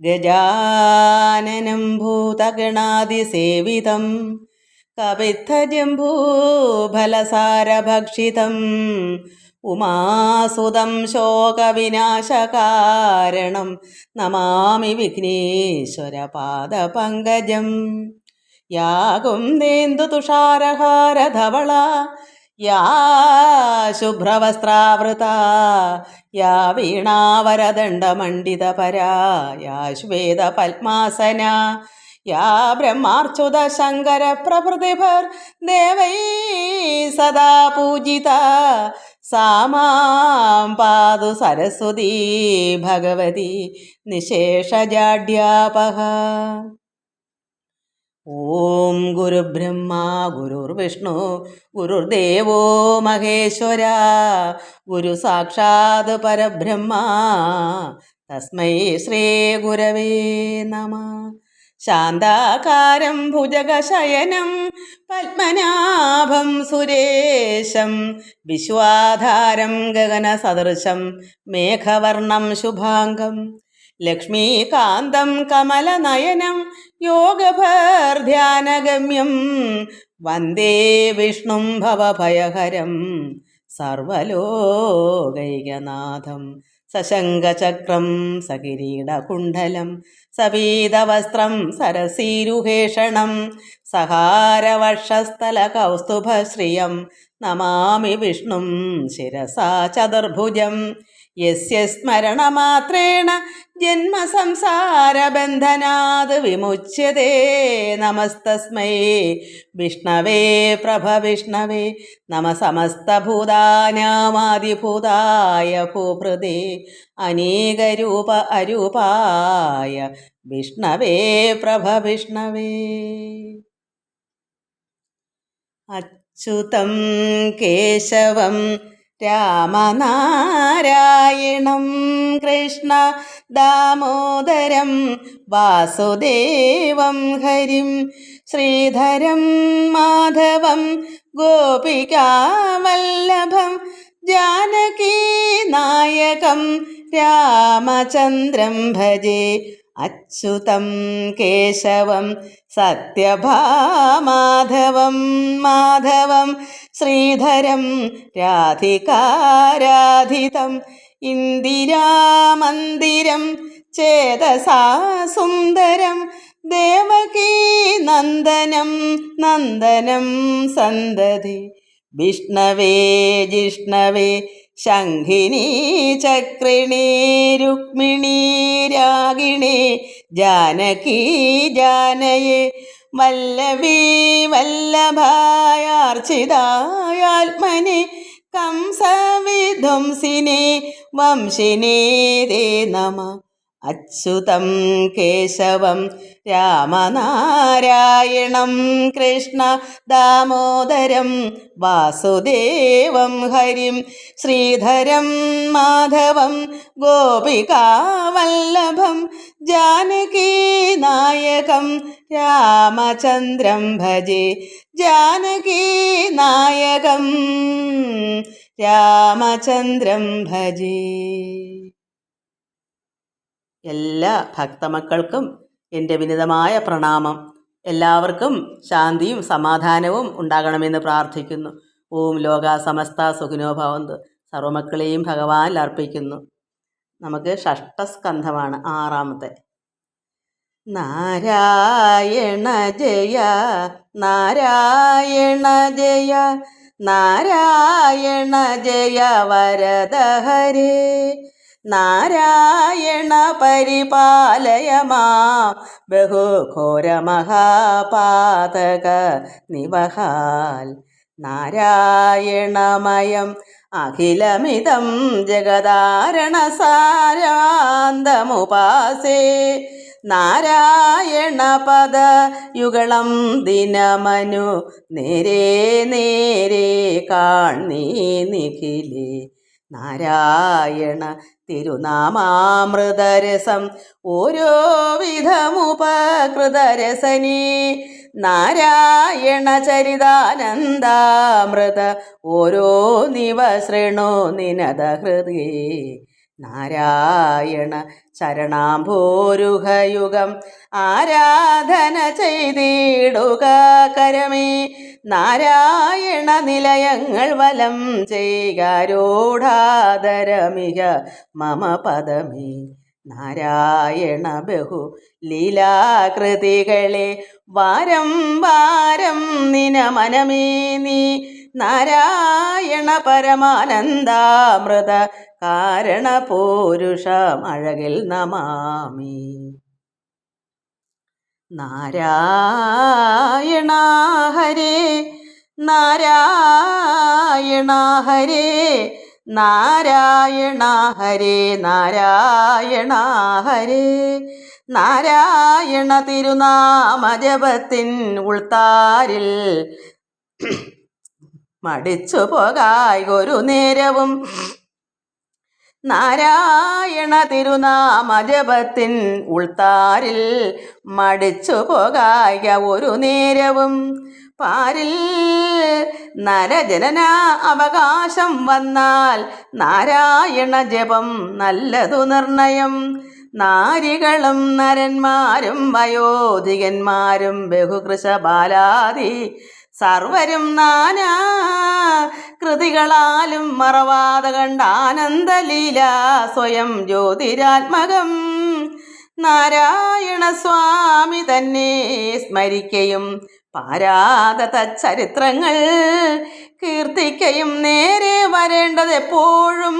ഗജാനനം ഭൂതഗണാതിസേവിതം കവിത്തജംഭൂഫലസാരഭക്ഷിതം ഉമാസുതം ശോകവിനാശകാരണം നമാമി വിഘ്നേശ്വരപാദപങ്കജം യാകും നേന്ദു തുഷാരഹാരധവള യാ ശുഭ്രവസ്ത്രാവൃത യാ വീണാവരദണ്ഡമണ്ഡിതപരാ യാ ശ്വേതപത്മാസന യാ ബ്രഹ്മാർച്ചുത ശങ്കര പ്രഭൃതിഭർ ദേവൈ സദാ പൂജിത സാമാം പാതു ഭഗവതി നിശേഷജാഡ്യാപഹ ഓം ഗുരുബ്രഹ്മ ഗുരുർവിഷ്ണു ഗുരുദേവോ മഹേശ്വര ഗുരു സാക്ഷാത് പരബ്രഹ്മ തസ്മൈ ശ്രീ ഗുരവേ നമ. ശാന്താകാരം ഭുജഗശയനം പത്മനാഭം സുരേശം വിശ്വാധാരം ഗഗനസദൃശം മേഘവർണം ശുഭാംഗം ലക്ഷ്മീകാന്തം കമലനയനം യോഗഭർധ്യാനഗമ്യം. വന്ദേ വിഷ്ണും ഭവഭയഹരം. സർവലോകൈകനാഥം. സശങ്കചക്രം സകിരീടകുണ്ഡലം. സവീതവസ്ത്രം സരസീരുഹേഷണം. സഹാരവർഷസ്ഥലകൗസ്തുഭശ്രിയം. നമാമി വിഷ്ണും ശിരസാ ചതുർഭുജം. യസ്യ സ്മരണമാത്രേണ ജന്മസംസാരബന്ധനാത് വിമുച്യതേ. നമസ്തസ്മൈ. വിഷ്ണവേ പ്രഭ വിഷ്ണവേ. നമ സമസ്തഭൂതാനാമാതിഭൂതായ ഭൂഭൃതേ. അനേകരൂപ അരൂപായ വിഷ്ണവേ പ്രഭ വിഷ്ണവേ. അച്യുതം കേശവം രാമനാരായണം കൃഷ്ണ ദാമോദരം വാസുദേവം ഹരിം ശ്രീധരം മാധവം ഗോപികാവല്ലഭം ജാനകീ നായകം രാമചന്ദ്രം ഭജേ അച്യുതം കേശവം സത്യഭാമാധവം മാധവം ശ്രീധരം രാധികാരാധിതം ഇന്ദിരാമന്ദിരം ചേതസാ സുന്ദരം ദേവകീ നന്ദനം നന്ദനം സന്തതി വിഷ്ണവേ ജിഷ്ണവേ ശംഖിനി ചക്രിണി രുക്മിണി രാഗിണി ജാനകി ജാനയെ. വല്ലവി വല്ലഭായാർച്ചിതായാത്മനെ കംസവിധ്വംസിനെ വംശിനേ നമ. അച്യുതം കേശവം രാമനാരായണം കൃഷ്ണ ദാമോദരം വാസുദേവം ഹരിം ശ്രീധരം മാധവം ഗോപികാവല്ലഭം ജാനകീനായകം രാമചന്ദ്രം ഭജേ ജാനകീനായകം രാമചന്ദ്രം ഭജേ എല്ലാ ഭക്തമക്കൾക്കും എന്റെ വിനിതമായ പ്രണാമം. എല്ലാവർക്കും ശാന്തിയും സമാധാനവും ഉണ്ടാകണമെന്ന് പ്രാർത്ഥിക്കുന്നു. ഓം ലോക സമസ്ത സുഖിനോഭവന്ത് സർവമക്കളെയും ഭഗവാൻ അർപ്പിക്കുന്നു. നമുക്ക് ഷഷ്ടസ്കന്ധമാണ് ആറാമത്തെ. നാരായണ ജയ നാരായണ ജയ നാരായണ ജയ വരദ ഹരേ നാരായണ പരിപാലയമാ. ബഹുഘോര ബഹുഘോരമഹാപാതക നിവഹാൽ. നാരായണമയം അഖിലമിതം ജഗദാരണസാരാന്തമുപാസേ നാരായണപദ യുഗളം ദിനമനു നേരേ നേരേ കാൺനീ നിഖിലേ. നാരായണ തിരുനാമാമൃതരസം. ഓരോ വിധമുപകൃതരസനി നാരായണ ചരിതാനന്ദാമൃത. ഓരോ നിവ ശൃണു നിനദ ഹൃദയേ നാരായണ ശരണാംഭോരുഹയുഗം ആരാധന ചെയ്തിടുക കരമേ. നാരായണ നിലയങ്ങൾ വലം ചെയ്കാരോഢാദരമിക മമ പദമേ. നാരായണ ബഹു ലീലാകൃതികളെ വാരം വാരം നിന മനമേ നീ. നാരായണ പരമാനന്ദാമൃത കാരണ പോരുഷ അഴകിൽ നമാമി. നാരായണ ഹരേ നാരായണ ഹരേ നാരായണ ഹരേ നാരായണ ഹരേ. നാരായണ ഉൾത്താരിൽ മടിച്ചു പോകായി ഒരു നേരവും നാരായണ തിരുനാമജപത്തിൻ ഉൾത്താരിൽ മടിച്ചു പോകായ ഒരു നേരവും പാരിൽ നരജനന അവകാശം വന്നാൽ നാരായണ ജപം നല്ലതു നിർണയം. നാരികളും നരന്മാരും വയോധികന്മാരും ബഹുകൃശബാലാദി സർവരും നാനാ കൃതികളാലും മറവാത കണ്ടാനന്ദലീല സ്വയം ജ്യോതിരാത്മകം. നാരായണ സ്വാമി തന്നെ സ്മരിക്കയും പാരാത തച്ചരിത്രങ്ങൾ കീർത്തിക്കയും നേരെ വരേണ്ടത് എപ്പോഴും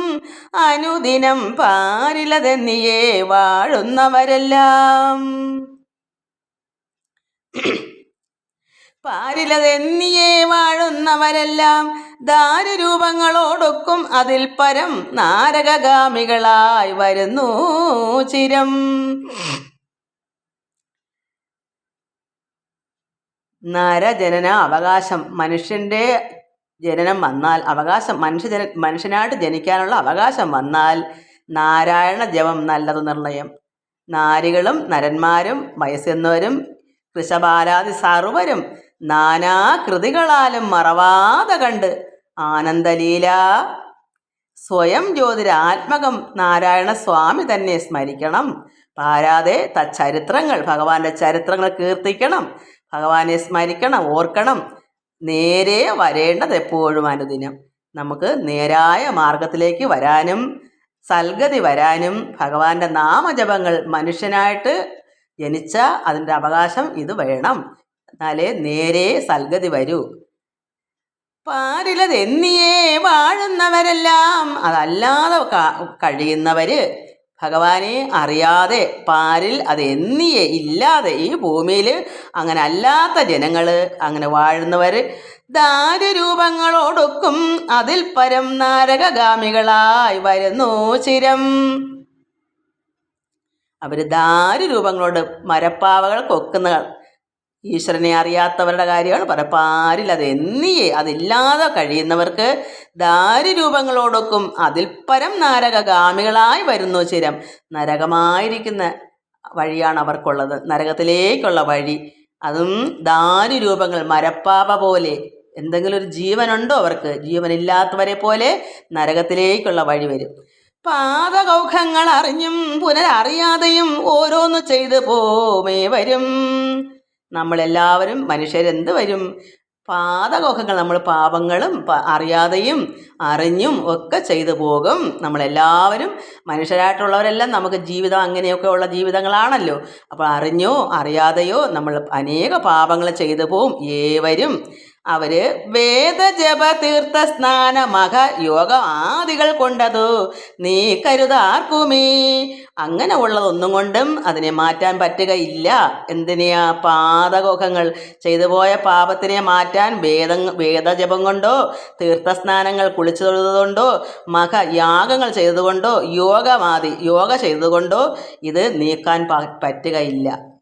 അനുദിനം പാരിലതെന്നിയേ വാഴുന്നവരെല്ലാം. പാരിലതെന്നിയേ വാഴുന്നവരെല്ലാം ദാരുരൂപങ്ങളോടൊക്കും അതിൽ പരം നാരകഗാമികളായി വരുന്നു ചിരം. നരജനന അവകാശം. മനുഷ്യന്റെ ജനനം വന്നാൽ അവകാശം. മനുഷ്യജന മനുഷ്യനായിട്ട് ജനിക്കാനുള്ള അവകാശം വന്നാൽ നാരായണ ജപം നല്ലത് നിർണയം. നാരികളും നരന്മാരും വയസ്സെന്നവരും കൃഷബാലാദി സർവരും നാനാകൃതികളാലും മറവാതെ കണ്ട് ആനന്ദലീല. സ്വയം ജ്യോതിരാത്മകം നാരായണ സ്വാമി തന്നെ സ്മരിക്കണം. പാരാതെ തച്ചരിത്രങ്ങൾ ഭഗവാന്റെ ചരിത്രങ്ങൾ കീർത്തിക്കണം. ഭഗവാനെ സ്മരിക്കണം ഓർക്കണം. നേരെ വരേണ്ടത് എപ്പോഴും അനുദിനം. നമുക്ക് നേരായ മാർഗത്തിലേക്ക് വരാനും സൽഗതി വരാനും ഭഗവാന്റെ നാമജപങ്ങൾ മനുഷ്യനായിട്ട് ജനിച്ച അതിന്റെ അവകാശം ഇത് വേണം. എന്നാലേ നേരെ സൽഗതി വരൂ. പാരിലത് എന്നിയേ വാഴുന്നവരെല്ലാം അതല്ലാതെ കഴിയുന്നവര് ഭഗവാനെ അറിയാതെ പാരിൽ അത് എന്നിയെ ഇല്ലാതെ ഈ ഭൂമിയിൽ അങ്ങനെ അല്ലാത്ത ജനങ്ങൾ അങ്ങനെ വാഴുന്നവർ ദാരുരൂപങ്ങളോടൊക്കും അതിൽ പരം നാരകഗാമികളായി വരുന്നു ചിരം. അവർ ദാരുരൂപങ്ങളോട് മരപ്പാവകൾ കൊക്കുന്ന ഈശ്വരനെ അറിയാത്തവരുടെ കാര്യമാണ് പരപ്പാരിൽ അത് എന്നിയേ അതില്ലാതെ കഴിയുന്നവർക്ക് ദാരുരൂപങ്ങളോടൊക്കും അതിൽ പരം നരകഗാമികളായി വരുന്നു ചിരം. നരകമായിരിക്കുന്ന വഴിയാണ് അവർക്കുള്ളത്. നരകത്തിലേക്കുള്ള വഴി. അതും ദാരുരൂപങ്ങൾ മരപ്പാപ പോലെ. എന്തെങ്കിലും ഒരു ജീവനുണ്ടോ അവർക്ക്? ജീവനില്ലാത്തവരെ പോലെ നരകത്തിലേക്കുള്ള വഴി വരും. പാതകൗഖങ്ങൾ അറിഞ്ഞും പുനരറിയാതെയും ഓരോന്ന് ചെയ്തു പോമേ വരും. നമ്മളെല്ലാവരും മനുഷ്യരെന്ത് വരും? പാതകോഹങ്ങൾ നമ്മൾ പാപങ്ങളും അറിയാതെയും അറിഞ്ഞും ഒക്കെ ചെയ്തു പോകും. നമ്മളെല്ലാവരും മനുഷ്യരായിട്ടുള്ളവരെല്ലാം നമുക്ക് ജീവിതം അങ്ങനെയൊക്കെ ഉള്ള ജീവിതങ്ങളാണല്ലോ. അപ്പോൾ അറിഞ്ഞോ അറിയാതെയോ നമ്മൾ അനേക പാപങ്ങൾ ചെയ്തു പോവും. ഏവരും അവർ വേദജപ തീർത്ഥ സ്നാന മഹ യോഗ ആദികൾ കൊണ്ടതു. നീ കരുതാർക്കുമേ? അങ്ങനെ ഉള്ളതൊന്നും കൊണ്ടും അതിനെ മാറ്റാൻ പറ്റുകയില്ല. എന്തിനെയാ പാതകോഹങ്ങൾ ചെയ്തു പോയ പാപത്തിനെ മാറ്റാൻ വേദ വേദജപം കൊണ്ടോ തീർത്ഥസ്നാനങ്ങൾ കുളിച്ചു തൊഴുതുകൊണ്ടോ മഹ യാഗങ്ങൾ ചെയ്തുകൊണ്ടോ യോഗമാതി യോഗ ചെയ്തുകൊണ്ടോ ഇത് നീക്കാൻ പറ്റുകയില്ല.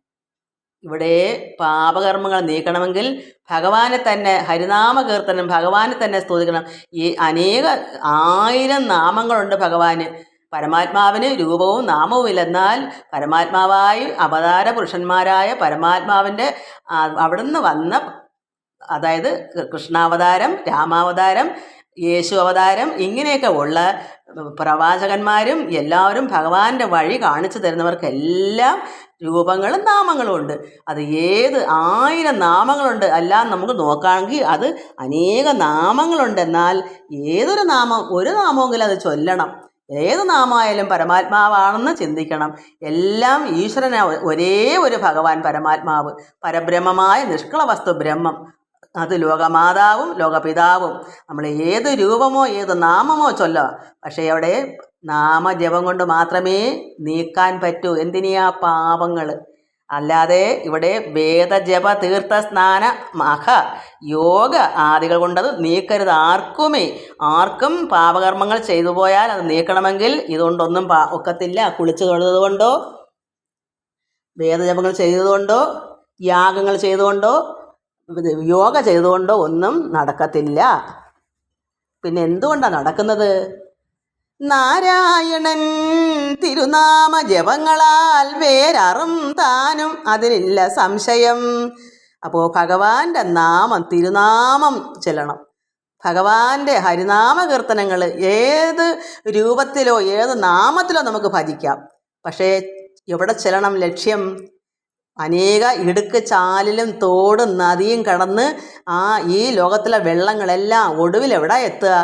ഇവിടെ പാപകർമ്മങ്ങൾ നീക്കണമെങ്കിൽ ഭഗവാനെ തന്നെ ഹരിനാമ കീർത്തനം ഭഗവാനെ തന്നെ സ്തുതിക്കണം. ഈ അനേക ആയിരം നാമങ്ങളുണ്ട് ഭഗവാന്. പരമാത്മാവിന് രൂപവും നാമവും ഇല്ല എന്നാൽ പരമാത്മാവായി അവതാര പുരുഷന്മാരായ പരമാത്മാവിന്റെ അവിടുന്ന് വന്ന അതായത് കൃഷ്ണാവതാരം രാമാവതാരം യേശു അവതാരം ഇങ്ങനെയൊക്കെ ഉള്ള പ്രവാചകന്മാരും എല്ലാവരും ഭഗവാന്റെ വഴി കാണിച്ചു തരുന്നവർക്കെല്ലാം രൂപങ്ങളും നാമങ്ങളും ഉണ്ട്. അത് ഏത് ആയിരം നാമങ്ങളുണ്ട് അല്ലാതെ നമുക്ക് നോക്കുകയാണെങ്കിൽ അത് അനേക നാമങ്ങളുണ്ട്. എന്നാൽ ഏതൊരു നാമം ഒരു നാമമെങ്കിലും അത് ചൊല്ലണം. ഏത് നാമായാലും പരമാത്മാവാണെന്ന് ചിന്തിക്കണം. എല്ലാം ഈശ്വരന ഒരേ ഒരു ഭഗവാൻ പരമാത്മാവ്. പരബ്രഹ്മമായ നിഷ്കള വസ്തു ബ്രഹ്മം. അത് ലോകമാതാവും ലോകപിതാവും. നമ്മൾ ഏത് രൂപമോ ഏത് നാമമോ ചൊല്ലോ പക്ഷേ അവിടെ നാമജപം കൊണ്ട് മാത്രമേ നീക്കാൻ പറ്റൂ. എന്തിനാ പാപങ്ങൾ അല്ലാതെ ഇവിടെ വേദജപ തീർത്ഥ സ്നാന മഹ യോഗ ആദികൾ കൊണ്ടത് നീക്കരുത്. ആർക്കുമേ? ആർക്കും പാപകർമ്മങ്ങൾ ചെയ്തു പോയാൽ അത് നീക്കണമെങ്കിൽ ഇതുകൊണ്ടൊന്നും പാ ഒക്കത്തില്ല. കുളിച്ചു തൊഴുതുകൊണ്ടോ കൊണ്ടോ വേദജപങ്ങൾ ചെയ്തതുകൊണ്ടോ യാഗങ്ങൾ ചെയ്തുകൊണ്ടോ യോഗ ചെയ്തുകൊണ്ടോ ഒന്നും നടക്കത്തില്ല. പിന്നെ എന്തുകൊണ്ടാണ് നടക്കുന്നത്? നാരായണൻ തിരുനാമ ജപങ്ങളാൽ വേരറും താനും അതിനില്ല സംശയം. അപ്പോൾ ഭഗവാന്റെ നാമം തിരുനാമം ചെല്ലണം. ഭഗവാന്റെ ഹരിനാമ കീർത്തനങ്ങൾ ഏത് രൂപത്തിലോ ഏത് നാമത്തിലോ നമുക്ക് ഭജിക്കാം. പക്ഷേ എവിടെ ചെല്ലണം ലക്ഷ്യം? അനേക ഇടുക്ക് ചാലിലും തോടും നദിയും കടന്ന് ആ ഈ ലോകത്തിലെ വെള്ളങ്ങളെല്ലാം ഒടുവിൽ എവിടെ എത്തുക?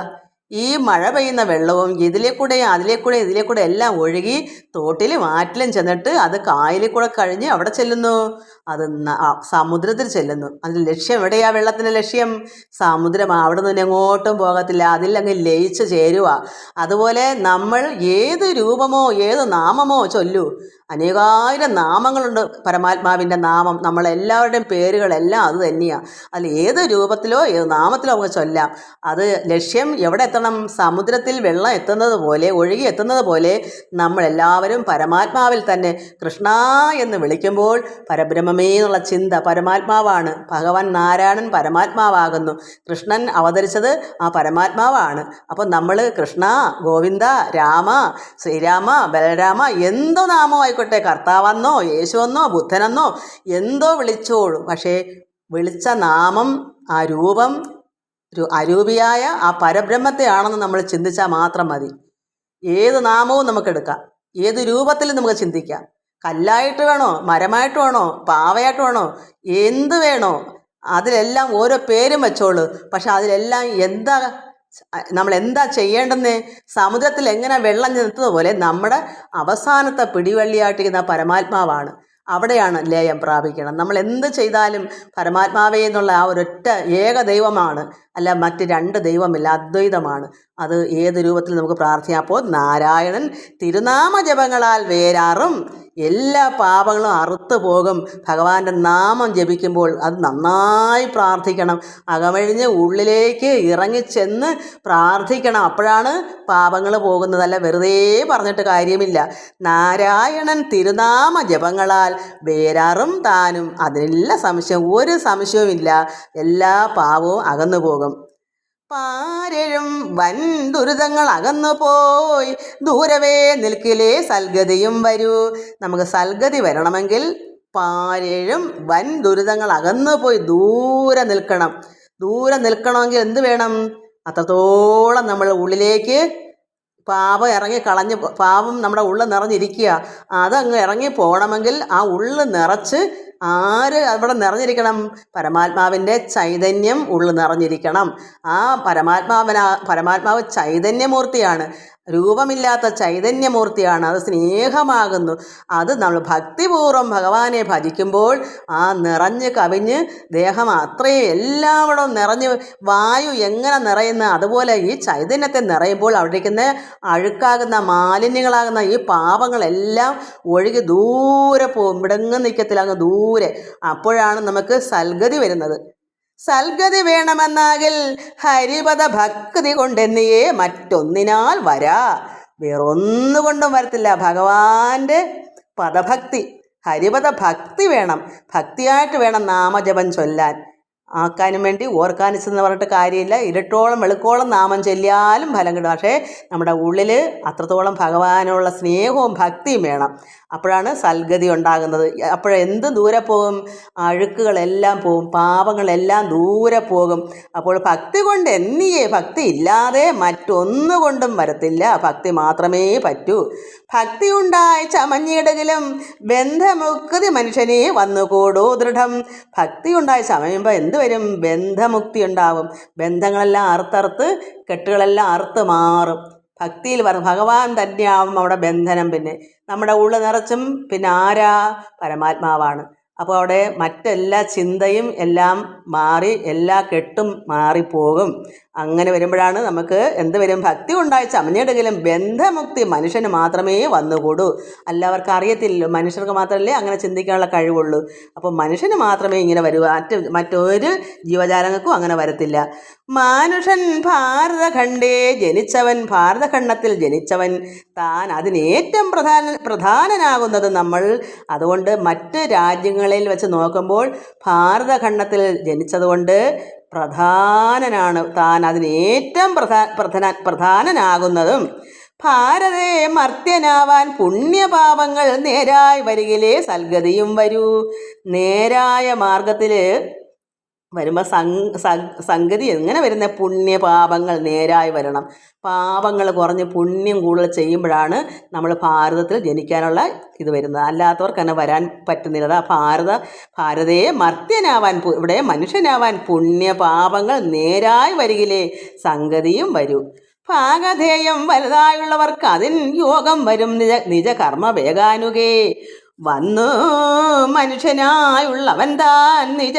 ഈ മഴ പെയ്യുന്ന വെള്ളവും ഇതിലെ കൂടെ അതിലെ കൂടെ ഇതിലെ കൂടെ എല്ലാം ഒഴുകി തോട്ടിലും ആറ്റിലും ചെന്നിട്ട് അത് കായലിൽ കൂടെ കഴിഞ്ഞ് അവിടെ ചെല്ലുന്നു. അത് സമുദ്രത്തിൽ ചെല്ലുന്നു. അതിന്റെ ലക്ഷ്യം എവിടെയാ? വെള്ളത്തിന്റെ ലക്ഷ്യം സമുദ്രം അവിടെ നിന്ന് എങ്ങോട്ടും പോകത്തില്ല. അതിൽ അങ്ങ് ലയിച്ച് ചേരുക അതുപോലെ നമ്മൾ ഏത് രൂപമോ ഏത് നാമമോ ചൊല്ലൂ. അനേകായിരം നാമങ്ങളുണ്ട് പരമാത്മാവിന്റെ നാമം. നമ്മളെല്ലാവരുടെയും പേരുകളെല്ലാം അത് തന്നെയാണ് അതിൽ ഏത് രൂപത്തിലോ ഏത് നാമത്തിലോ നമുക്ക് ചൊല്ലാം. അത് ലക്ഷ്യം എവിടെ എത്തണം? സമുദ്രത്തിൽ വെള്ളം എത്തുന്നത് പോലെ ഒഴുകി എത്തുന്നത് പോലെ നമ്മളെല്ലാവരും പരമാത്മാവിൽ തന്നെ കൃഷ്ണ എന്ന് വിളിക്കുമ്പോൾ പരബ്രഹ്മമേ എന്നുള്ള ചിന്ത പരമാത്മാവാണ്. ഭഗവാൻ നാരായണൻ പരമാത്മാവാകുന്നു. കൃഷ്ണൻ അവതരിച്ചത് ആ പരമാത്മാവാണ്. അപ്പോൾ നമ്മൾ കൃഷ്ണ ഗോവിന്ദ രാമ ശ്രീരാമ ബലരാമ എന്തോ നാമം ആയിക്കോട്ടെ കർത്താവെന്നോ യേശുവെന്നോ ബുദ്ധനെന്നോ എന്തോ വിളിച്ചോളൂ. പക്ഷേ വിളിച്ച നാമം ആ രൂപം അരൂപിയായ ആ പരബ്രഹ്മത്തെയാണെന്ന് നമ്മൾ ചിന്തിച്ചാൽ മാത്രം മതി. ഏത് നാമവും നമുക്കെടുക്കാം ഏത് രൂപത്തിലും നമുക്ക് ചിന്തിക്കാം. കല്ലായിട്ട് വേണോ മരമായിട്ട് വേണോ പാവയായിട്ട് വേണോ എന്ത് വേണോ അതിലെല്ലാം ഓരോ പേരും വെച്ചോളൂ. പക്ഷെ അതിലെല്ലാം എന്താ നമ്മൾ എന്താ ചെയ്യേണ്ടെന്ന്? സമുദ്രത്തിൽ എങ്ങനെ വെള്ളം നിർത്തതുപോലെ പോലെ നമ്മുടെ അവസാനത്തെ പിടിവള്ളിയായിട്ടിരിക്കുന്ന പരമാത്മാവാണ്. അവിടെയാണ് ലയം പ്രാപിക്കണം. നമ്മൾ എന്ത് ചെയ്താലും പരമാത്മാവേ എന്നുള്ള ആ ഒരൊറ്റ ഏക ദൈവമാണ്. അല്ല മറ്റ് രണ്ട് ദൈവമില്ല അദ്വൈതമാണ്. അത് ഏത് രൂപത്തിൽ നമുക്ക് പ്രാർത്ഥിക്കാം? അപ്പോൾ നാരായണൻ തിരുനാമ ജപങ്ങളാൽ വേരാറും. എല്ലാ പാപങ്ങളും അറുത്തു പോകും. ഭഗവാന്റെ നാമം ജപിക്കുമ്പോൾ അത് നന്നായി പ്രാർത്ഥിക്കണം. അകമഴിഞ്ഞ് ഉള്ളിലേക്ക് ഇറങ്ങിച്ചെന്ന് പ്രാർത്ഥിക്കണം. അപ്പോഴാണ് പാപങ്ങൾ പോകുന്നതല്ല വെറുതെ പറഞ്ഞിട്ട് കാര്യമില്ല. നാരായണൻ തിരുനാമ ജപങ്ങളാൽ വേരാറും താനും. അതിനില്ല സംശയം ഒരു സംശയവുമില്ല. എല്ലാ പാപവും അകന്നു പോകും പാരഴും വൻ ദുരിതങ്ങൾ അകന്നു പോയി. ദൂരവേ നിൽക്കിലേ സൽഗതിയും വരൂ. നമുക്ക് സൽഗതി വരണമെങ്കിൽ പാരഴും വൻ ദുരിതങ്ങൾ അകന്നു പോയി ദൂരെ നിൽക്കണം. ദൂരെ നിൽക്കണമെങ്കിൽ എന്ത് വേണം? അത്രത്തോളം നമ്മൾ ഉള്ളിലേക്ക് പാപം ഇറങ്ങി കളഞ്ഞ് പാപം നമ്മുടെ ഉള്ളിൽ നിറഞ്ഞിരിക്കുക. അതങ്ങ് ഇറങ്ങി പോകണമെങ്കിൽ ആ ഉള്ളിൽ നിറച്ച് ആര് അവിടെ നിറഞ്ഞിരിക്കണം? പരമാത്മാവിന്റെ ചൈതന്യം ഉള്ളിൽ നിറഞ്ഞിരിക്കണം. ആ പരമാത്മാവിന പരമാത്മാവ് ചൈതന്യമൂർത്തിയാണ്. രൂപമില്ലാത്ത ചൈതന്യമൂർത്തിയാണ്. അത് സ്നേഹമാകുന്നു. അത് നമ്മൾ ഭക്തിപൂർവം ഭഗവാനെ ഭജിക്കുമ്പോൾ ആ നിറഞ്ഞ് കവിഞ്ഞ് ദേഹം അത്രയും എല്ലായിടവും നിറഞ്ഞ് വായു എങ്ങനെ നിറയുന്ന അതുപോലെ ഈ ചൈതന്യത്തെ നിറയുമ്പോൾ അവിടേക്കുന്ന അഴുക്കാകുന്ന മാലിന്യങ്ങളാകുന്ന ഈ പാപങ്ങളെല്ലാം ഒഴുകി ദൂരെ പോകും. ഇടങ്ങ് നിൽക്കത്തില്ല. അങ്ങ് ദൂരെ അപ്പോഴാണ് നമുക്ക് സൽഗതി വരുന്നത്. സൽഗതി വേണമെന്നാകിൽ ഹരിപദ ഭക്തി കൊണ്ടെന്നിയേ മറ്റൊന്നിനാൽ വരാ. വേറൊന്നുകൊണ്ടും വരത്തില്ല. ഭഗവാന്റെ പദഭക്തി ഹരിപദ ഭക്തി വേണം. ഭക്തിയായിട്ട് വേണം നാമജപം ചൊല്ലാൻ. ആക്കാനും വേണ്ടി ഓർക്കാനിച്ചെന്ന് പറഞ്ഞിട്ട് കാര്യമില്ല. ഇരട്ടോളം വെളുക്കോളം നാമം ചെല്ലിയാലും ഫലം കിട്ടും. പക്ഷേ നമ്മുടെ ഉള്ളിൽ അത്രത്തോളം ഭഗവാനുള്ള സ്നേഹവും ഭക്തിയും വേണം. അപ്പോഴാണ് സൽഗതി ഉണ്ടാകുന്നത്. അപ്പോഴെന്ത് ദൂരെ പോകും? അഴുക്കുകളെല്ലാം പോകും പാപങ്ങളെല്ലാം ദൂരെ പോകും. അപ്പോൾ ഭക്തി കൊണ്ട് എന്നിയേ ഭക്തി ഇല്ലാതെ മറ്റൊന്നുകൊണ്ടും വരത്തില്ല. ഭക്തി മാത്രമേ പറ്റൂ. ഭക്തി ഉണ്ടായി ചമഞ്ഞിടകിലും ബന്ധമുക്തി മനുഷ്യനെ വന്നുകൂടൂ ദൃഢം. ഭക്തി ഉണ്ടായി ചമയുമ്പോൾ എന്ത് വരും ബന്ധമുക്തി ഉണ്ടാവും ബന്ധങ്ങളെല്ലാം അറുത്തറുത്ത് കെട്ടുകളെല്ലാം അറുത്ത് മാറും. ഭക്തിയിൽ ഭഗവാൻ തന്നെയാവും അവിടെ ബന്ധനം പിന്നെ. നമ്മുടെ ഉള്ളു നിറച്ചും പിന്നെ ആരാ? പരമാത്മാവാണ്. അപ്പോൾ അവിടെ മറ്റെല്ലാ ചിന്തയും എല്ലാം മാറി എല്ലാ കെട്ടും മാറിപ്പോകും. അങ്ങനെ വരുമ്പോഴാണ് നമുക്ക് എന്ത് വരും? ഭക്തി ഉണ്ടായി ചമഞ്ഞിട്ടെങ്കിലും ബന്ധമുക്തി മനുഷ്യന് മാത്രമേ വന്നുകൂടൂ. എല്ലാവർക്കും അറിയത്തില്ലല്ലോ. മനുഷ്യർക്ക് മാത്രമല്ലേ അങ്ങനെ ചിന്തിക്കാനുള്ള കഴിവുള്ളൂ. അപ്പോൾ മനുഷ്യന് മാത്രമേ ഇങ്ങനെ വരൂ. മറ്റ് മറ്റൊരു ജീവജാലങ്ങൾക്കും അങ്ങനെ വരത്തില്ല. മനുഷ്യൻ ഭാരതഖണ്ഡേ ജനിച്ചവൻ ഭാരതഖണ്ഡത്തിൽ ജനിച്ചവൻ. താൻ അതിനേറ്റം പ്രധാന പ്രധാനനാകുന്നത് നമ്മൾ. അതുകൊണ്ട് മറ്റ് രാജ്യങ്ങളിൽ വെച്ച് നോക്കുമ്പോൾ ഭാരതഖണ്ഡത്തിൽ ജനിച്ചതുകൊണ്ട് പ്രധാനനാണ്. താൻ അതിന് ഏറ്റവും പ്രധാ പ്രധാന പ്രധാനനാകുന്നതും ഭാരതേ മർത്യനാവാൻ പുണ്യപാപങ്ങൾ നേരായി വരികിലേ സൽഗതിയും വരൂ. നേരായ മാർഗത്തിൽ വരുമ്പോൾ സംഗതി എങ്ങനെ വരുന്ന? പുണ്യ പാപങ്ങൾ നേരായി വരണം. പാപങ്ങൾ കുറഞ്ഞ് പുണ്യം കൂടുതൽ ചെയ്യുമ്പോഴാണ് നമ്മൾ ഭാരതത്തിൽ ജനിക്കാനുള്ള ഇത് വരുന്നത്. അല്ലാത്തവർക്ക് തന്നെ വരാൻ പറ്റുന്നില്ല. അതാ ഭാരത ഭാരതയെ മർത്യനാവാൻ ഇവിടെ മനുഷ്യനാവാൻ പുണ്യ പാപങ്ങൾ നേരായി വരികിലേ സംഗതിയും വരൂ. പാകധേയം വലുതായുള്ളവർക്ക് അതിൻ യോഗം വരും. നിജ നിജ കർമ്മ വേഗാനുകേ വന്നു. മനുഷ്യനായുള്ളവൻ താൻ നിജ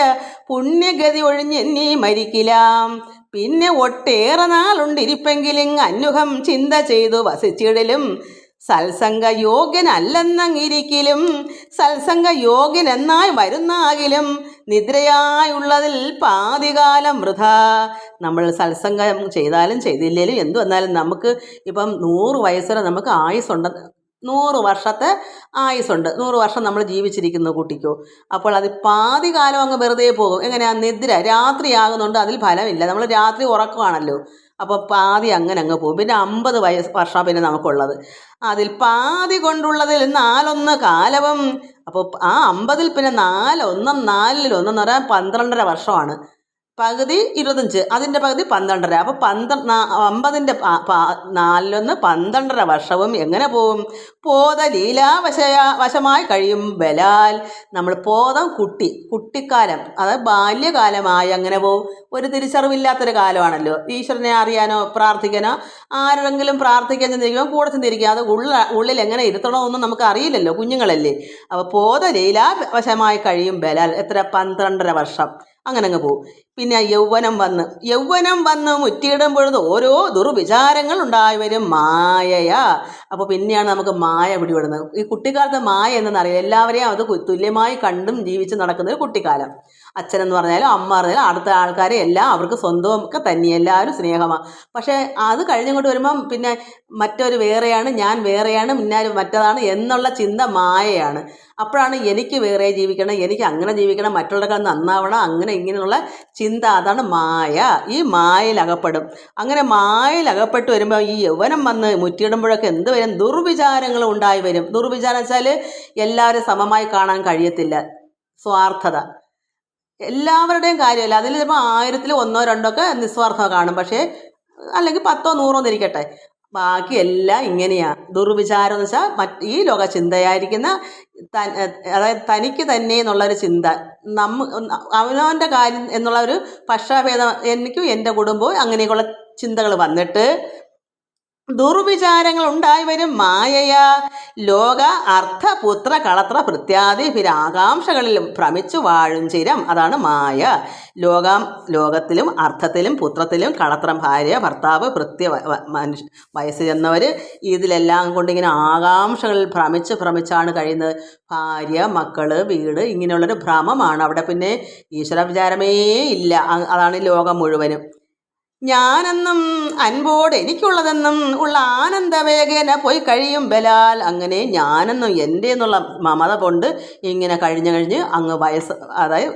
പുണ്യഗതി ഒഴിഞ്ഞെന്നീ മരിക്കിലാം. പിന്നെ ഒട്ടേറെ നാളുണ്ടിരിപ്പെങ്കിലും അന്യുഹം ചിന്ത ചെയ്തു വസിച്ചിടലും സത്സംഗ യോഗ്യനല്ലെന്നങ്ങിരിക്കലും സത്സംഗ യോഗ്യനെന്നായി വരുന്നാകിലും നിദ്രയായുള്ളതിൽ പാതികാലം വൃഥ. നമ്മൾ സത്സംഗം ചെയ്താലും ചെയ്തില്ലേലും എന്തു വന്നാലും നമുക്ക് ഇപ്പം നൂറ് വയസ്സ് വരെ നമുക്ക് ആയുസ്സുണ്ട്. നൂറ് വർഷത്തെ ആയുസുണ്ട് നൂറ് വർഷം നമ്മൾ ജീവിച്ചിരിക്കുന്ന കുട്ടിക്കോ. അപ്പോൾ അത് പാതി കാലം അങ്ങ് വെറുതെ പോകും. എങ്ങനെയാ നിദ്ര രാത്രിയാകുന്നുണ്ട് അതിൽ ഫലമില്ല. നമ്മൾ രാത്രി ഉറക്കുവാണല്ലോ അപ്പോൾ പാതി അങ്ങനെ അങ്ങ് പോകും. പിന്നെ അമ്പത് വയസ്സ് വർഷം പിന്നെ നമുക്കുള്ളത്. അതിൽ പാതി കൊണ്ടുള്ളതിൽ നാലൊന്ന് കാലവും. അപ്പോൾ ആ അമ്പതിൽ പിന്നെ നാലൊന്നും നാലിലൊന്നും എന്ന് പറയാൻ പന്ത്രണ്ടര വർഷമാണ്. പകുതി ഇരുപത്തഞ്ച് അതിന്റെ പകുതി പന്ത്രണ്ടര. അപ്പോൾ പന്ത്ര അമ്പതിന്റെ നാലിലൊന്ന് പന്ത്രണ്ടര വർഷവും എങ്ങനെ പോവും? പോത ലീലാവശയ വശമായി കഴിയും ബലാൽ നമ്മൾ പോതം കുട്ടി കുട്ടിക്കാലം അതായത് ബാല്യകാലമായി അങ്ങനെ പോവും. ഒരു തിരിച്ചറിവില്ലാത്തൊരു കാലമാണല്ലോ. ഈശ്വരനെ അറിയാനോ പ്രാർത്ഥിക്കാനോ ആരെങ്കിലും പ്രാർത്ഥിക്കാൻ ചെന്നിരിക്കുമ്പോൾ കൂടെ ചിന്തിരിക്കുക. അത് ഉള്ളിൽ ഉള്ളിൽ എങ്ങനെ ഇരുത്തണമെന്നും നമുക്ക് അറിയില്ലല്ലോ കുഞ്ഞുങ്ങളല്ലേ. അപ്പോൾ പോത ലീലാവശമായി കഴിയും ബലാൽ എത്ര? പന്ത്രണ്ടര വർഷം. അങ്ങനെ അങ്ങ് പോകും പിന്നെ യൗവനം വന്ന്. യൗവനം വന്ന് മുറ്റിയിടുമ്പോഴത് ഓരോ ദുർവിചാരങ്ങൾ ഉണ്ടായി വരും മായയാ. അപ്പോൾ പിന്നെയാണ് നമുക്ക് മായ പിടിപെടുന്നത്. ഈ കുട്ടിക്കാലത്തെ മായ എന്നറിയാം എല്ലാവരെയും അത് തുല്യമായി കണ്ടും ജീവിച്ച് നടക്കുന്ന ഒരു കുട്ടിക്കാലം. അച്ഛനെന്ന് പറഞ്ഞാലും അമ്മ പറഞ്ഞാലും അടുത്ത ആൾക്കാരെ എല്ലാം അവർക്ക് സ്വന്തവും ഒക്കെ തന്നെ. എല്ലാവരും സ്നേഹമാണ് പക്ഷേ അത് കഴിഞ്ഞങ്ങോട്ട് വരുമ്പം പിന്നെ മറ്റൊരു വേറെയാണ് ഞാൻ വേറെയാണ് മുന്നാരും മറ്റതാണ് എന്നുള്ള ചിന്ത മായയാണ്. അപ്പോഴാണ് എനിക്ക് വേറെ ജീവിക്കണം എനിക്ക് അങ്ങനെ ജീവിക്കണം മറ്റുള്ളവരെ നന്നാവണം അങ്ങനെ ഇങ്ങനെയുള്ള ചിന്ത അതാണ് മായ. ഈ മായയിൽ അകപ്പെടും. അങ്ങനെ മായയിൽ അകപ്പെട്ട് വരുമ്പോൾ ഈ യൗവനം വന്ന് മുറ്റിയിടുമ്പോഴൊക്കെ എന്ത് വരും? ദുർവിചാരങ്ങൾ ഉണ്ടായി വരും. ദുർവിചാരം വെച്ചാൽ എല്ലാവരും സമമായി കാണാൻ കഴിയത്തില്ല. സ്വാർത്ഥത. എല്ലാവരുടെയും കാര്യമല്ല. അതിൽ ചിലപ്പോൾ ആയിരത്തിൽ ഒന്നോ രണ്ടോ ഒക്കെ നിസ്വാർത്ഥത കാണും. പക്ഷേ അല്ലെങ്കിൽ പത്തോ നൂറോ എന്നിരിക്കട്ടെ. ബാക്കി എല്ലാം ഇങ്ങനെയാ. ദുർവിചാരം എന്ന് വെച്ചാൽ മറ്റ് ഈ ലോക ചിന്തയായിരിക്കുന്ന അതായത് തനിക്ക് തന്നെ എന്നുള്ളൊരു ചിന്ത. നമ്മ അവനവന്റെ കാര്യം എന്നുള്ള ഒരു പക്ഷാഭേദം എനിക്കും എന്റെ കുടുംബവും അങ്ങനെയൊക്കെയുള്ള ചിന്തകൾ വന്നിട്ട് ദുർവിചാരങ്ങൾ ഉണ്ടായി വരും മായയ. ലോക അർത്ഥ പുത്ര കളത്ര പ്രത്യാദി ആകാംക്ഷകളിലും ഭ്രമിച്ചു വാഴും ചിരം അതാണ് മായ. ലോകം ലോകത്തിലും അർത്ഥത്തിലും പുത്രത്തിലും കളത്രം ഭാര്യ ഭർത്താവ് വ- മനുഷ്യ വയസ്സ് ചെന്നവർ ഇതിലെല്ലാം കൊണ്ടിങ്ങനെ ആകാംക്ഷകളിൽ ഭ്രമിച്ച് ഭ്രമിച്ചാണ് കഴിയുന്നത്. ഭാര്യ മക്കൾ വീട് ഇങ്ങനെയുള്ളൊരു ഭ്രമമാണ്. അവിടെ പിന്നെ ഈശ്വര വിചാരമേ ഇല്ല. അതാണ് ലോകം മുഴുവനും. ഞാനെന്നും അൻപോട് എനിക്കുള്ളതെന്നും ഉള്ള ആനന്ദവേഗേന പോയി കഴിയും ബലാൽ അങ്ങനെ ഞാനെന്നും എന്റെ എന്നുള്ള മമത കൊണ്ട് ഇങ്ങനെ കഴിഞ്ഞ് കഴിഞ്ഞ് അങ്ങ് വയസ്സ് അതായത്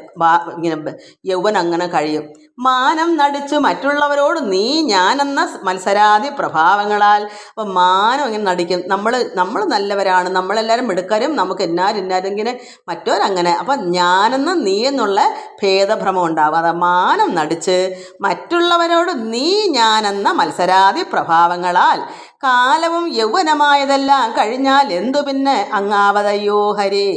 ഇങ്ങനെ യൗവൻ അങ്ങനെ കഴിയും. മാനം നടിച്ച് മറ്റുള്ളവരോട് നീ ഞാനെന്ന മത്സരാദി പ്രഭാവങ്ങളാൽ അപ്പം മാനം ഇങ്ങനെ നടിക്കും. നമ്മൾ നമ്മൾ നല്ലവരാണ്. നമ്മളെല്ലാവരും മിടുക്കരും. നമുക്ക് എന്നാരും ഇങ്ങനെ മറ്റോരങ്ങനെ. അപ്പം ഞാനെന്ന് നീ എന്നുള്ള ഭേദഭ്രമം ഉണ്ടാവും. അത് മാനം നടിച്ച് മറ്റുള്ളവരോട് നീ ഞാനെന്ന മത്സരാദി പ്രഭാവങ്ങളാൽ കാലവും യൗവനമായതെല്ലാം കഴിഞ്ഞാൽ എന്തു പിന്നെ അങ്ങാവതയ്യോ ഹരി?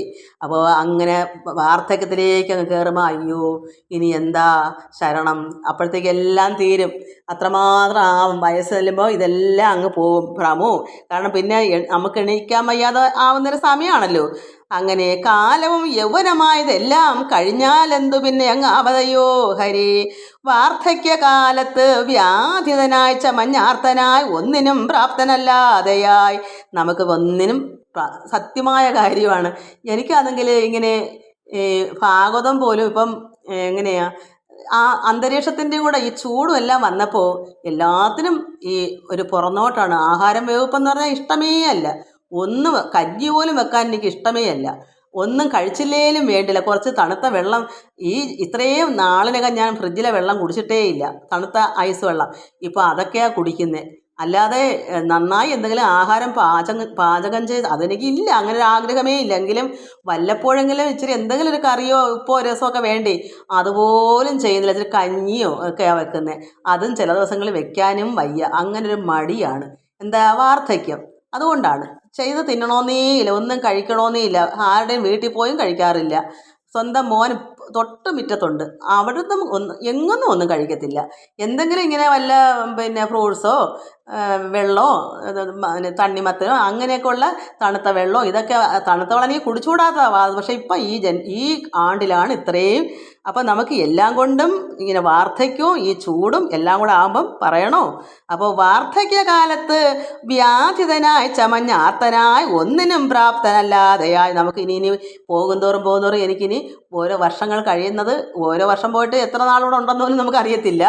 അപ്പോൾ അങ്ങനെ വാർദ്ധക്യത്തിലേക്ക് അങ്ങ് കയറുമ്പോൾ അയ്യോ ഇനി എന്താ ശരണം? അപ്പോഴത്തേക്ക് എല്ലാം തീരും. അത്രമാത്രം ആവും. വയസ്സ് ചെല്ലുമ്പോൾ ഇതെല്ലാം അങ്ങ് പോകും. ഭ്രമവും കാരണം പിന്നെ നമുക്ക് എണീക്കാൻ വയ്യാതെ ആവുന്നൊരു സമയമാണല്ലോ അങ്ങനെ കാലവും യൗവനമായതെല്ലാം കഴിഞ്ഞാലെന്തു പിന്നെ അങ്ങ് അവതയോ ഹരി വാർദ്ധക്യകാലത്ത് വ്യാധിതനായി ചമഞ്ഞാർത്തനായി ഒന്നിനും പ്രാപ്തനല്ലാതെയായി. നമുക്ക് ഒന്നിനും സത്യമായ കാര്യമാണ്. എനിക്കാണെങ്കിൽ ഇങ്ങനെ ഭാഗവതം പോലും ഇപ്പം എങ്ങനെയാ ആ അന്തരീക്ഷത്തിന്റെ കൂടെ ഈ ചൂടും എല്ലാം വന്നപ്പോൾ എല്ലാത്തിനും ഈ ഒരു പുറന്നോട്ടാണ്. ആഹാരം വേവിപ്പെന്ന് പറഞ്ഞാൽ ഇഷ്ടമേ അല്ല. ഒന്ന് കഞ്ഞി പോലും വെക്കാൻ എനിക്ക് ഇഷ്ടമേ അല്ല. ഒന്നും കഴിച്ചില്ലേലും വേണ്ടില്ല. കുറച്ച് തണുത്ത വെള്ളം ഈ ഇത്രയും നാളിനകം ഞാൻ ഫ്രിഡ്ജിലെ വെള്ളം കുടിച്ചിട്ടേ ഇല്ല. തണുത്ത ഐസ് വെള്ളം. ഇപ്പോൾ അതൊക്കെയാണ് കുടിക്കുന്നത് അല്ലാതെ നന്നായി എന്തെങ്കിലും ആഹാരം പാചകം പാചകം ചെയ്ത് അതെനിക്ക് ഇല്ല അങ്ങനെ ഒരു ആഗ്രഹമേ ഇല്ലെങ്കിലും വല്ലപ്പോഴെങ്കിലും ഇച്ചിരി എന്തെങ്കിലും ഒരു കറിയോ ഉപ്പോ രസമൊക്കെ വേണ്ടി അതുപോലും ചെയ്യുന്നില്ല. ഇച്ചിരി കഞ്ഞിയോ ഒക്കെയാണ് വെക്കുന്നത് അതും ചില ദിവസങ്ങളിൽ വെക്കാനും വയ്യ. അങ്ങനൊരു മടിയാണ്. എന്താ വാർദ്ധക്യം. അതുകൊണ്ടാണ്. ചെയ്ത് തിന്നണമെന്നേ ഇല്ല ഒന്നും കഴിക്കണമെന്നേ ഇല്ല ആരുടെയും വീട്ടിൽ പോയും കഴിക്കാറില്ല. സ്വന്തം മോൻ തൊട്ട് മുറ്റത്തുണ്ട്. അവിടുന്ന് ഒന്ന് എങ്ങൊന്നും ഒന്നും കഴിക്കത്തില്ല. എന്തെങ്കിലും ഇങ്ങനെ വല്ല പിന്നെ ഫ്രൂട്ട്സോ വെള്ളമോ പിന്നെ തണ്ണിമത്തനോ അങ്ങനെയൊക്കെയുള്ള തണുത്ത വെള്ളമോ ഇതൊക്കെ തണുത്ത വെള്ളം കുടിച്ചുകൂടാത്തതാണ് പക്ഷേ ഇപ്പം ഈ ജൻ ഈ ആണ്ടിലാണ് ഇത്രയും അപ്പം നമുക്ക് എല്ലാം കൊണ്ടും ഇങ്ങനെ വാർദ്ധക്യവും ഈ ചൂടും എല്ലാം കൂടെ ആകുമ്പം പറയണോ? അപ്പോൾ വാർദ്ധക്യകാലത്ത് വ്യാധിതനായി ചമഞ്ഞാർത്തനായി ഒന്നിനും പ്രാപ്തനല്ലാതെയായി നമുക്ക് ഇനി ഇനി പോകുന്തോറും പോകുന്തോറും എനിക്കിനി ഓരോ വർഷങ്ങൾ കഴിയുന്നത് ഓരോ വർഷം പോയിട്ട് എത്ര നാളൂടെ പോലും നമുക്ക് അറിയത്തില്ല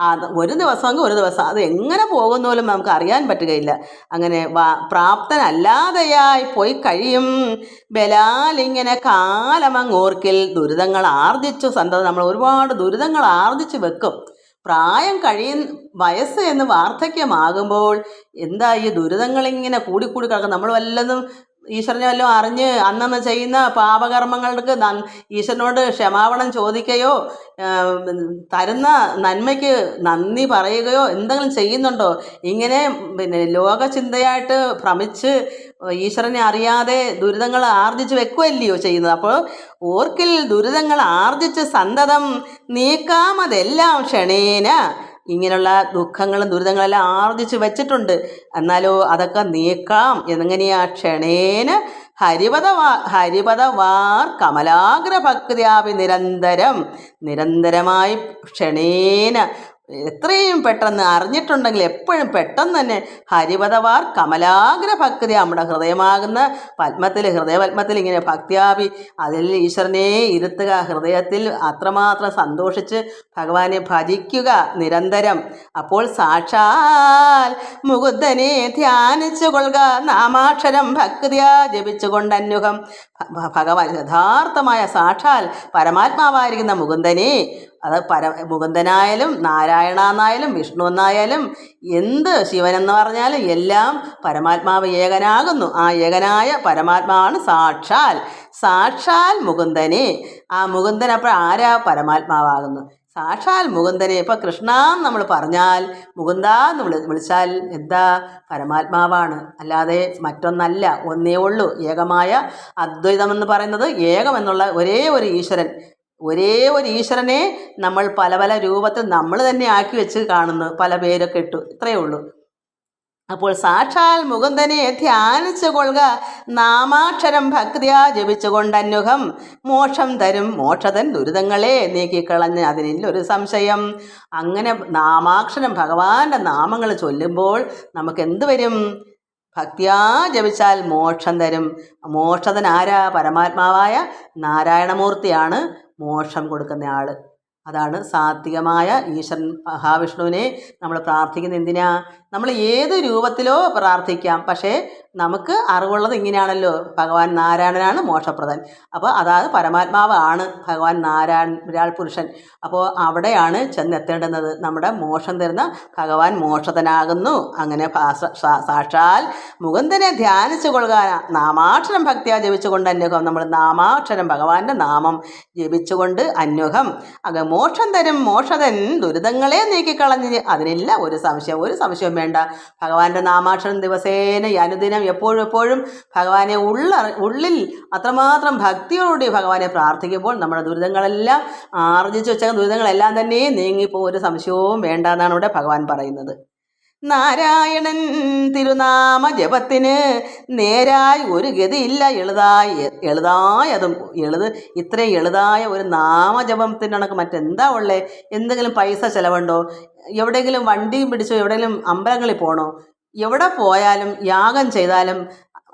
അത് ഒരു ദിവസമെങ്കിൽ ഒരു ദിവസം അത് എങ്ങനെ പോകുന്ന പോലും നമുക്ക് അറിയാൻ പറ്റുകയില്ല. അങ്ങനെ വാ പ്രാപ്തനല്ലാതെയായി പോയി കഴിയും. ബലാലിങ്ങനെ കാലമങ്ങോർക്കിൽ ദുരിതങ്ങൾ ആർജിച്ചു. സന്തതം നമ്മൾ ഒരുപാട് ദുരിതങ്ങൾ ആർജിച്ചു വെക്കും. പ്രായം കഴിയുന്ന വയസ്സ് എന്ന് വാർദ്ധക്യമാകുമ്പോൾ എന്താ ഈ ദുരിതങ്ങളിങ്ങനെ കൂടിക്കൂടി കിടക്കും നമ്മൾ വല്ലതും ഈശ്വരനെ വല്ലതും അറിഞ്ഞ് അന്നന്ന് ചെയ്യുന്ന പാപകർമ്മങ്ങൾക്ക് ഈശ്വരനോട് ക്ഷമാപണം ചോദിക്കുകയോ തരുന്ന നന്മയ്ക്ക് നന്ദി പറയുകയോ എന്തെങ്കിലും ചെയ്യുന്നുണ്ടോ? ഇങ്ങനെ പിന്നെ ലോകചിന്തയായിട്ട് ഭ്രമിച്ച് ഈശ്വരനെ അറിയാതെ ദുരിതങ്ങൾ ആർജിച്ച് വെക്കുമല്ലയോ ചെയ്യുന്നത്. അപ്പോൾ ഓർക്കിൽ ദുരിതങ്ങൾ ആർജിച്ച് സന്തതം നീക്കാമതെല്ലാം ക്ഷണേന ഇങ്ങനെയുള്ള ദുഃഖങ്ങളും ദുരിതങ്ങളെല്ലാം ആർജിച്ചു വെച്ചിട്ടുണ്ട്. എന്നാലോ അതൊക്കെ നീക്കാം എന്നെങ്ങനെയാ ക്ഷണേന ഹരിപദ വാ ഹരിപദ വാർ കമലാഗ്ര ഭക്തിയാപി നിരന്തരം നിരന്തരമായി ക്ഷണേന എത്രയും പെട്ടെന്ന് അറിഞ്ഞിട്ടുണ്ടെങ്കിൽ എപ്പോഴും പെട്ടെന്ന് തന്നെ ഹരിപദവാർ കമലാഗ്ര ഭക്തി നമ്മുടെ ഹൃദയമാകുന്ന പത്മത്തിൽ ഹൃദയപത്മത്തിൽ ഇങ്ങനെ ഭക്തിയാപി അതിൽ ഈശ്വരനെ ഇരുത്തുക ഹൃദയത്തിൽ അത്രമാത്രം സന്തോഷിച്ച് ഭഗവാനെ ഭജിക്കുക നിരന്തരം. അപ്പോൾ സാക്ഷാൽ മുകുന്ദനെ ധ്യാനിച്ചു കൊള്ളുക നാമാക്ഷരം ഭക്തിയാ ജപിച്ചുകൊണ്ട് അന്യുഹം ഭഗവാൻ യഥാർത്ഥമായ സാക്ഷാൽ പരമാത്മാവായിരിക്കുന്ന മുകുന്ദനെ അത് പര മുകുന്ദനായാലും നാരായണ എന്നായാലും വിഷ്ണു എന്നായാലും എന്ത് ശിവനെന്ന് പറഞ്ഞാലും എല്ലാം പരമാത്മാവ് ഏകനാകുന്നു. ആ ഏകനായ പരമാത്മാവാണ് സാക്ഷാൽ. സാക്ഷാൽ മുകുന്ദനെ. ആ മുകുന്ദൻ അപ്പോൾ ആരാ? പരമാത്മാവാകുന്നു. സാക്ഷാൽ മുകുന്ദനെ. ഇപ്പം കൃഷ്ണ നമ്മൾ പറഞ്ഞാൽ മുകുന്ദ എന്ന് വിളി വിളിച്ചാൽ എന്താ? പരമാത്മാവാണ്. അല്ലാതെ മറ്റൊന്നല്ല. ഒന്നേ ഉള്ളൂ. ഏകമായ അദ്വൈതമെന്ന് പറയുന്നത് ഏകമെന്നുള്ള ഒരേ ഒരു ഈശ്വരൻ. ഒരേ ഒരു ഈശ്വരനെ നമ്മൾ പല പല രൂപത്തിൽ നമ്മൾ തന്നെ ആക്കി വെച്ച് കാണുന്നു. പല പേരൊക്കെ ഇട്ടു. ഇത്രയേ ഉള്ളൂ. അപ്പോൾ സാക്ഷാൽ മുകുന്ദനെ ധ്യാനിച്ചു കൊള്ളുക. നാമാക്ഷരം ഭക്തിയാ ജപിച്ചുകൊണ്ട് അന്യുഹം മോക്ഷം തരും മോക്ഷതൻ ദുരിതങ്ങളെ നീക്കിക്കളഞ്ഞ് അതിനില്ലൊരു സംശയം. അങ്ങനെ നാമാക്ഷരം ഭഗവാന്റെ നാമങ്ങൾ ചൊല്ലുമ്പോൾ നമുക്ക് എന്ത് വരും? ഭക്തിയാ ജപിച്ചാൽ മോക്ഷം തരും. മോക്ഷതൻ ആരാ പരമാത്മാവായ നാരായണമൂർത്തിയാണ് മോക്ഷം കൊടുക്കുന്ന ആൾ അതാണ് സാത്വികമായ ഈശ്വരൻ മഹാവിഷ്ണുവിനെ നമ്മൾ പ്രാർത്ഥിക്കുന്ന എന്തിനാ? നമ്മൾ ഏത് രൂപത്തിലോ പ്രാർത്ഥിക്കാം. പക്ഷേ നമുക്ക് അറിവുള്ളത് ഇങ്ങനെയാണല്ലോ. ഭഗവാൻ നാരായണനാണ് മോക്ഷപ്രദൻ. അപ്പോൾ അതായത് പരമാത്മാവാണ് ഭഗവാൻ നാരായണൻ വിരാൾ പുരുഷൻ. അപ്പോൾ അവിടെയാണ് ചെന്നെത്തേണ്ടുന്നത്. നമ്മുടെ മോക്ഷം തരുന്ന ഭഗവാൻ മോക്ഷതനാകുന്നു. അങ്ങനെ സാക്ഷാൽ മുകുന്ദനെ ധ്യാനിച്ചു കൊള്ളുക നാമാക്ഷരം ഭക്തിയാ ജപിച്ചുകൊണ്ട് അന്യുഖം നമ്മൾ നാമാക്ഷരം ഭഗവാന്റെ നാമം ജപിച്ചുകൊണ്ട് അന്യുഖം അക മോക്ഷം തരും മോക്ഷതൻ ദുരിതങ്ങളെ നീക്കിക്കളഞ്ഞ്. അതിനില്ല ഒരു സംശയം. ഒരു സംശയം വേണ്ട. ഭഗവാന്റെ നാമാക്ഷരം ദിവസേന ഈ അനുദിനം എപ്പോഴും എപ്പോഴും ഭഗവാനെ ഉള്ള ഉള്ളിൽ അത്രമാത്രം ഭക്തിയോടുകൂടി ഭഗവാനെ പ്രാർത്ഥിക്കുമ്പോൾ നമ്മുടെ ദുരിതങ്ങളെല്ലാം ആർജിച്ച് വെച്ച ദുരിതങ്ങളെല്ലാം തന്നെ നീങ്ങിപ്പോ ഒരു സംശയവും വേണ്ട എന്നാണ് ഇവിടെ ഭഗവാൻ പറയുന്നത്. നാരായണൻ തിരുനാമ ജപത്തിന് നേരായി ഒരു ഗതിയില്ല. എളുതായി എളുതായതും എളുത് ഇത്രയും എളുതായ ഒരു നാമജപത്തിന് കണക്ക് മറ്റെന്താ ഉള്ളേ? എന്തെങ്കിലും പൈസ ചിലവുണ്ടോ? എവിടെയെങ്കിലും വണ്ടിയും പിടിച്ചോ? എവിടെയെങ്കിലും അമ്പലങ്ങളിൽ പോകണോ എവിടെ പോയാലും യാഗം ചെയ്താലും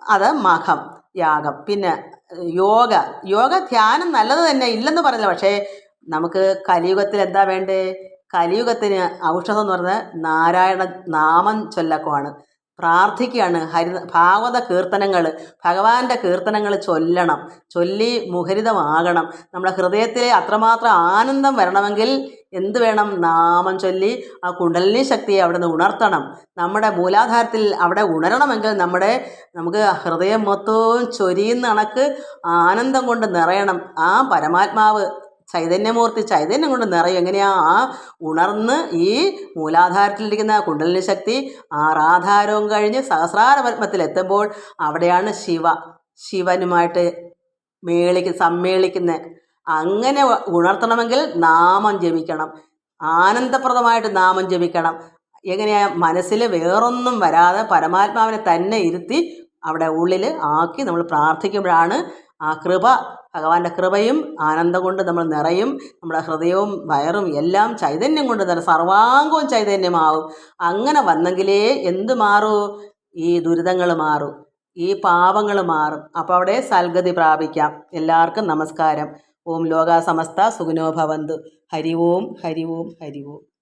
അത് മഖം യാഗം. പിന്നെ യോഗ. യോഗ ധ്യാനം നല്ലത് തന്നെ ഇല്ലെന്ന് പറഞ്ഞില്ല. പക്ഷേ നമുക്ക് കലിയുഗത്തിൽ എന്താ വേണ്ടേ? കലിയുഗത്തിന് ഔഷധം എന്ന് പറഞ്ഞാൽ നാരായണ നാമം ചൊല്ലക്കുവാണ്. പ്രാർത്ഥിക്കുകയാണ്. ഹരി ഭാഗവത കീർത്തനങ്ങൾ ഭഗവാന്റെ കീർത്തനങ്ങൾ ചൊല്ലണം. ചൊല്ലി മുഖരിതമാകണം. നമ്മുടെ ഹൃദയത്തിലെ അത്രമാത്രം ആനന്ദം വരണമെങ്കിൽ എന്ത് വേണം നാമം ചൊല്ലി ആ കുണ്ടലിനി ശക്തിയെ അവിടെ നിന്ന് ഉണർത്തണം. നമ്മുടെ മൂലാധാരത്തിൽ അവിടെ ഉണരണമെങ്കിൽ നമ്മുടെ നമുക്ക് ഹൃദയം മൊത്തവും ചൊരിയുന്ന കണക്ക് ആനന്ദം കൊണ്ട് നിറയണം. ആ പരമാത്മാവ് ചൈതന്യമൂർത്തി ചൈതന്യം കൊണ്ട് നിറയും. എങ്ങനെയാ? ആ ഉണർന്ന് ഈ മൂലാധാരത്തിലിരിക്കുന്ന കുണ്ടലിനി ശക്തി ആറാധാരവും കഴിഞ്ഞ് സഹസ്രാര പത്മത്തിലെത്തുമ്പോൾ അവിടെയാണ് ശിവ. ശിവനുമായിട്ട് മേളിക്ക് സമ്മേളിക്കുന്ന. അങ്ങനെ ഉണർത്തണമെങ്കിൽ നാമം ജപിക്കണം. ആനന്ദപ്രദമായിട്ട് നാമം ജപിക്കണം. എങ്ങനെയാ മനസ്സിൽ വേറൊന്നും വരാതെ പരമാത്മാവിനെ തന്നെ ഇരുത്തി അവിടെ ഉള്ളിൽ ആക്കി നമ്മൾ പ്രാർത്ഥിക്കുമ്പോഴാണ് ആ കൃപ ഭഗവാന്റെ കൃപയും ആനന്ദം കൊണ്ട് നമ്മൾ നിറയും നമ്മുടെ ഹൃദയവും വയറും എല്ലാം ചൈതന്യം കൊണ്ട് തന്നെ സർവാംഗവും ചൈതന്യമാവും. അങ്ങനെ വന്നെങ്കിലേ എന്ത് മാറൂ? ഈ ദുരിതങ്ങൾ മാറും. ഈ പാപങ്ങൾ മാറും. അപ്പോൾ അവിടെ സൽഗതി പ്രാപിക്കാം. എല്ലാവർക്കും നമസ്കാരം. ഓം ലോക സമസ്ത ഭവന്തു. ഹരി ഓം ഹരി ഓം ഹരി ഓം.